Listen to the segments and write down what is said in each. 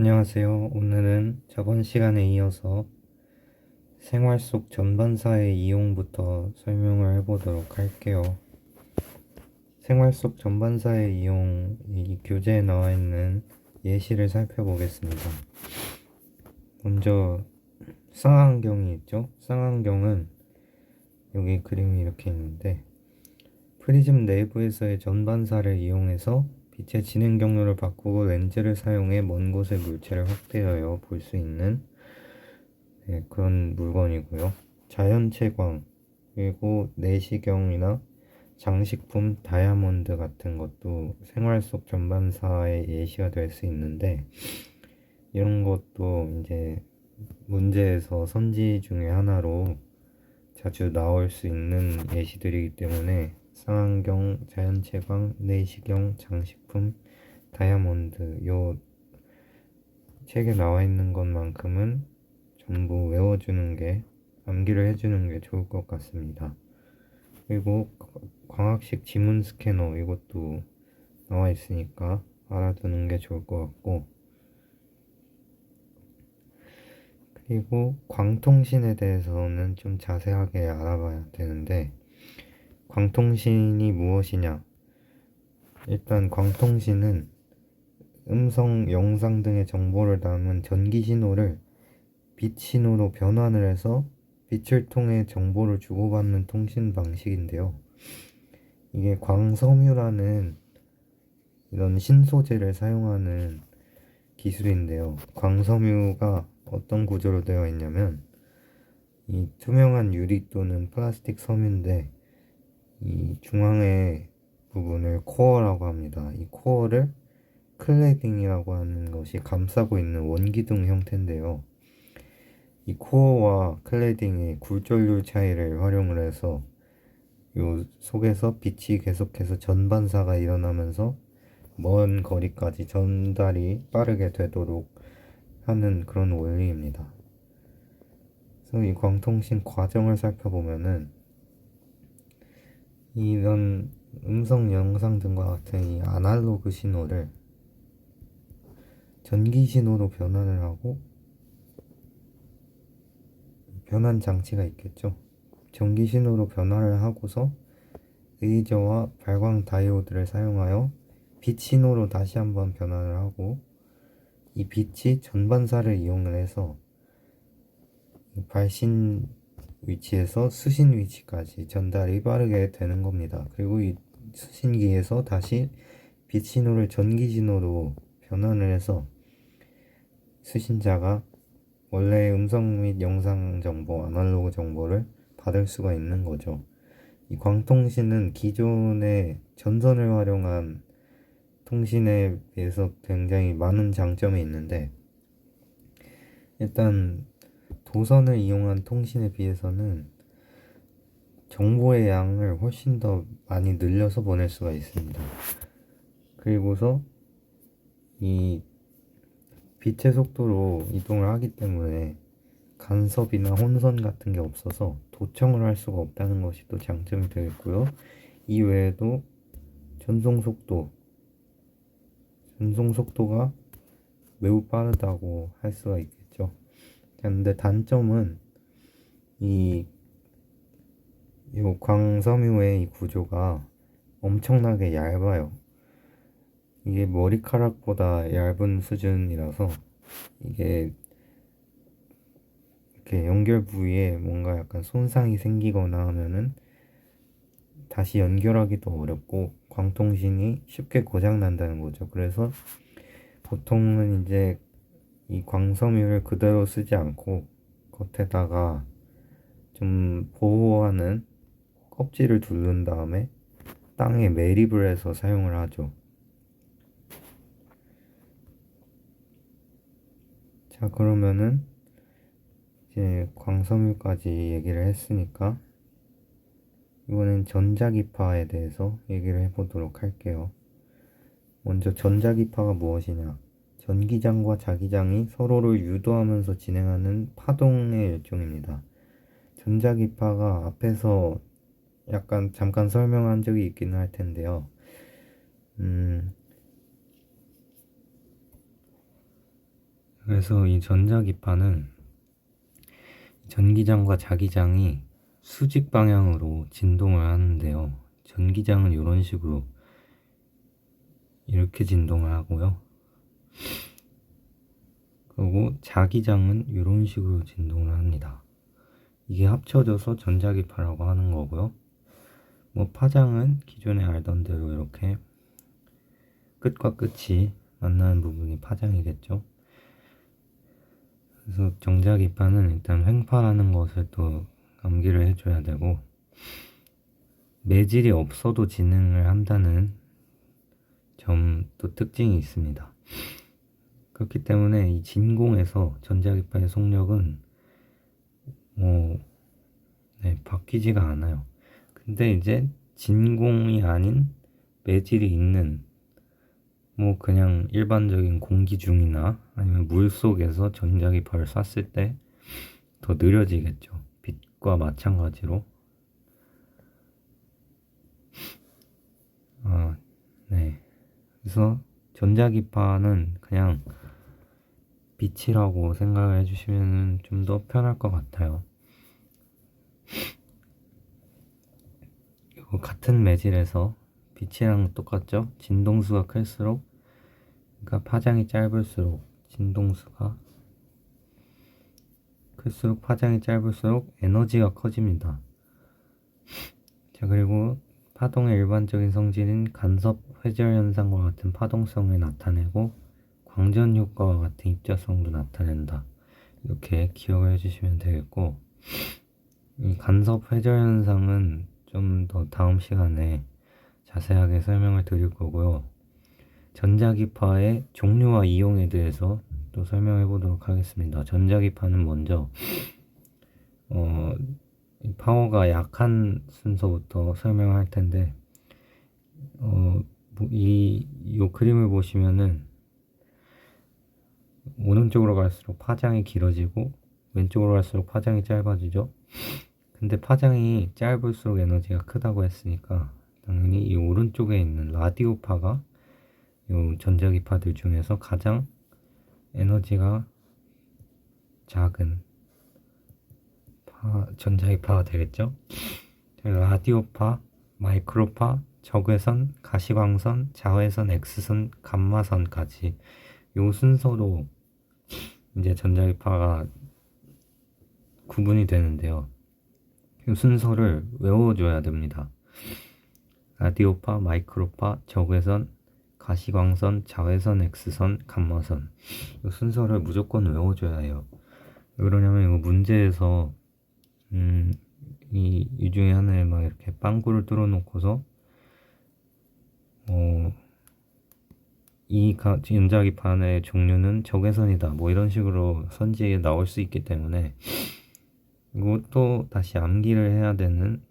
안녕하세요. 오늘은 저번 시간에 이어서 생활 속 전반사의 이용부터 설명을 해보도록 할게요. 생활 속 전반사의 이용, 이 교재에 나와 있는 예시를 살펴보겠습니다. 먼저 쌍안경이 있죠. 쌍안경은 여기 그림이 이렇게 있는데 프리즘 내부에서의 전반사를 이용해서 빛의 진행 경로를 바꾸고 렌즈를 사용해 먼 곳의 물체를 확대하여 볼 수 있는 네, 그런 물건이고요. 자연채광 그리고 내시경이나 장식품 다이아몬드 같은 것도 생활 속 전반사의 예시가 될 수 있는데 이런 것도 이제 문제에서 선지 중에 하나로 자주 나올 수 있는 예시들이기 때문에 쌍안경, 자연채광, 내시경, 장식품, 다이아몬드 요 책에 나와 있는 것만큼은 전부 외워주는 게 암기를 해주는 게 좋을 것 같습니다. 그리고 광학식 지문 스캐너 이것도 나와 있으니까 알아두는 게 좋을 것 같고 그리고 광통신에 대해서는 좀 자세하게 알아봐야 되는데 광통신이 무엇이냐? 일단 광통신은 음성, 영상 등의 정보를 담은 전기 신호를 빛 신호로 변환을 해서 빛을 통해 정보를 주고받는 통신 방식인데요. 이게 광섬유라는 이런 신소재를 사용하는 기술인데요. 광섬유가 어떤 구조로 되어 있냐면 이 투명한 유리 또는 플라스틱 섬유인데 이 중앙의 부분을 코어라고 합니다. 이 코어를 클레딩이라고 하는 것이 감싸고 있는 원기둥 형태인데요. 이 코어와 클레딩의 굴절률 차이를 활용을 해서 요 속에서 빛이 계속해서 전반사가 일어나면서 먼 거리까지 전달이 빠르게 되도록 하는 그런 원리입니다. 그래서 이 광통신 과정을 살펴보면은 이런 음성, 영상 등과 같은 이 아날로그 신호를 전기 신호로 변환을 하고 변환 장치가 있겠죠. 전기 신호로 변화를 하고서 레이저와 발광 다이오드를 사용하여 빛 신호로 다시 한번 변환을 하고 이 빛이 전반사를 이용을 해서 발신 위치에서 수신 위치까지 전달이 빠르게 되는 겁니다. 그리고 이 수신기에서 다시 빛 신호를 전기 신호로 변환을 해서 수신자가 원래의 음성 및 영상 정보, 아날로그 정보를 받을 수가 있는 거죠. 이 광통신은 기존의 전선을 활용한 통신에 비해서 굉장히 많은 장점이 있는데 일단 도선을 이용한 통신에 비해서는 정보의 양을 훨씬 더 많이 늘려서 보낼 수가 있습니다. 그리고서 이 빛의 속도로 이동을 하기 때문에 간섭이나 혼선 같은 게 없어서 도청을 할 수가 없다는 것이 또 장점이 되겠고요. 이 외에도 전송 속도, 전송 속도가 매우 빠르다고 할 수가 있겠죠. 근데 단점은 이, 이 광섬유의 이 구조가 엄청나게 얇아요. 이게 머리카락보다 얇은 수준이라서 이게 이렇게 연결 부위에 뭔가 약간 손상이 생기거나 하면은 다시 연결하기도 어렵고 광통신이 쉽게 고장 난다는 거죠. 그래서 보통은 이제 이 광섬유를 그대로 쓰지 않고 겉에다가 좀 보호하는 껍질을 두른 다음에 땅에 매립을 해서 사용을 하죠. 자, 그러면은 이제 광섬유까지 얘기를 했으니까 이번엔 전자기파에 대해서 얘기를 해보도록 할게요. 먼저 전자기파가 무엇이냐? 전기장과 자기장이 서로를 유도하면서 진행하는 파동의 일종입니다. 전자기파가 앞에서 약간 잠깐 설명한 적이 있긴 할 텐데요. 음, 그래서 이 전자기파는 전기장과 자기장이 수직 방향으로 진동을 하는데요. 전기장은 이런 식으로 이렇게 진동을 하고요. 그리고 자기장은 이런 식으로 진동을 합니다. 이게 합쳐져서 전자기파라고 하는 거고요. 뭐 파장은 기존에 알던 대로 이렇게 끝과 끝이 만나는 부분이 파장이겠죠. 그래서 정자기파는 일단 횡파라는 것을 또 암기를 해줘야 되고 매질이 없어도 진행을 한다는 점도 특징이 있습니다. 그렇기 때문에 이 진공에서 전자기파의 속력은 뭐 네, 바뀌지가 않아요. 근데 이제 진공이 아닌 매질이 있는 뭐 그냥 일반적인 공기 중이나 아니면 물 속에서 전자기파를 쐈을 때 더 느려지겠죠. 빛과 마찬가지로. 아, 네. 그래서 전자기파는 그냥 빛이라고 생각을 해주시면 좀 더 편할 것 같아요. 같은 매질에서 빛이랑 똑같죠? 진동수가 클수록, 그러니까 파장이 짧을수록 진동수가 클수록 파장이 짧을수록 에너지가 커집니다. 자, 그리고 파동의 일반적인 성질은 간섭 회절 현상과 같은 파동성을 나타내고 광전 효과와 같은 입자성도 나타낸다. 이렇게 기억을 해주시면 되겠고, 이 간섭 회절 현상은 좀 더 다음 시간에 자세하게 설명을 드릴 거고요. 전자기파의 종류와 이용에 대해서 또 설명해 보도록 하겠습니다. 전자기파는 먼저 어, 파워가 약한 순서부터 설명할 텐데 어, 뭐 이, 이 그림을 보시면은 오른쪽으로 갈수록 파장이 길어지고 왼쪽으로 갈수록 파장이 짧아지죠. 근데 파장이 짧을수록 에너지가 크다고 했으니까 당연히 이 오른쪽에 있는 라디오파가 이 전자기파들 중에서 가장 에너지가 작은 파, 전자기파가 되겠죠. 라디오파, 마이크로파, 적외선, 가시광선, 자외선, X선, 감마선까지 요 순서로 이제 전자기파가 구분이 되는데요. 이 순서를 외워줘야 됩니다. 라디오파, 마이크로파, 적외선, 가시광선, 자외선, X선, 감마선 이 순서를 무조건 외워줘야 해요. 왜 그러냐면 이거 문제에서 음, 이, 이 중에 하나에 막 이렇게 빵구를 뚫어 놓고서 어, 이 가, 연자기판의 종류는 적외선이다. 뭐 이런 식으로 선지에 나올 수 있기 때문에 이것도 다시 암기를 해야 되는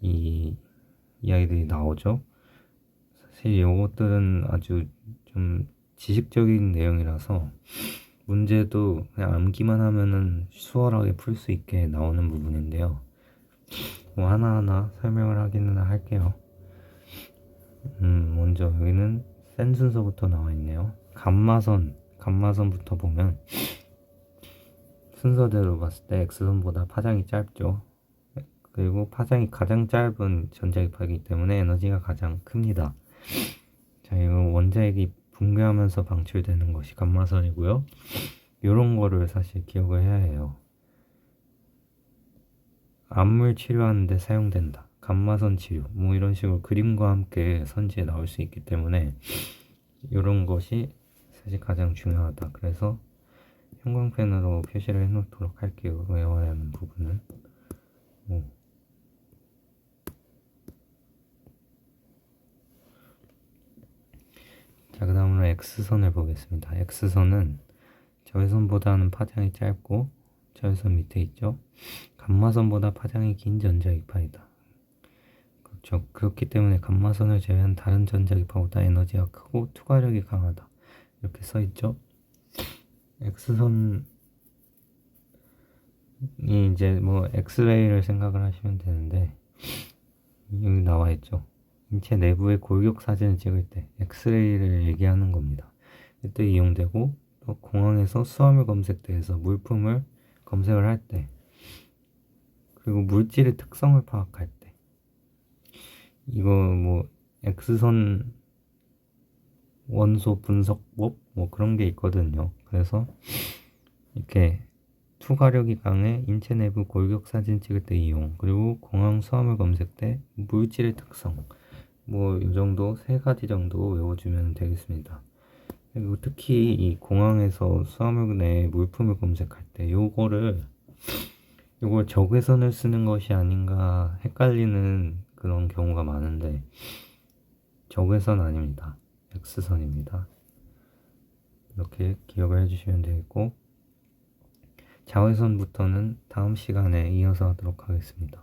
이 이야기들이 나오죠. 사실 이것들은 아주 좀 지식적인 내용이라서 문제도 그냥 암기만 하면은 수월하게 풀 수 있게 나오는 부분인데요. 뭐 하나하나 설명을 하기는 할게요. 음, 먼저 여기는 센 순서부터 나와 있네요. 감마선, 감마선부터 보면 순서대로 봤을 때 X선보다 파장이 짧죠. 그리고 파장이 가장 짧은 전자기파이기 때문에 에너지가 가장 큽니다. 자, 이거 원자핵이 붕괴하면서 방출되는 것이 감마선이고요. 이런 거를 사실 기억을 해야 해요. 암물 치료하는데 사용된다. 감마선 치료, 뭐 이런 식으로 그림과 함께 선지에 나올 수 있기 때문에 이런 것이 사실 가장 중요하다. 그래서 형광펜으로 표시를 해놓도록 할게요. 외워야 하는 부분은. 뭐. 자, 그 다음으로 X선을 보겠습니다. X선은 저외선보다는 파장이 짧고 저외선 밑에 있죠. 감마선보다 파장이 긴 전자기파이다. 그렇죠. 그렇기 때문에 감마선을 제외한 다른 전자기파보다 에너지가 크고 투과력이 강하다. 이렇게 써 있죠. X선이 이제 뭐 엑스레이를 생각을 하시면 되는데 여기 나와 있죠. 인체 내부의 골격 사진을 찍을 때 엑스레이를 얘기하는 겁니다. 이때 이용되고 또 공항에서 수화물 검색대에서 물품을 검색을 할 때, 그리고 물질의 특성을 파악할 때, 이거 뭐 X선 원소 분석법 뭐 그런 게 있거든요. 그래서 이렇게 투과력이 강해 인체 내부 골격 사진 찍을 때 이용 그리고 공항 수화물 검색 때 물질의 특성 뭐 이 정도 세 가지 정도 외워주면 되겠습니다. 그리고 특히 이 공항에서 수화물 내 물품을 검색할 때 요거를 요걸 적외선을 쓰는 것이 아닌가 헷갈리는 그런 경우가 많은데 적외선 아닙니다. X선입니다. 이렇게 기억을 해주시면 되겠고 자외선부터는 다음 시간에 이어서 하도록 하겠습니다.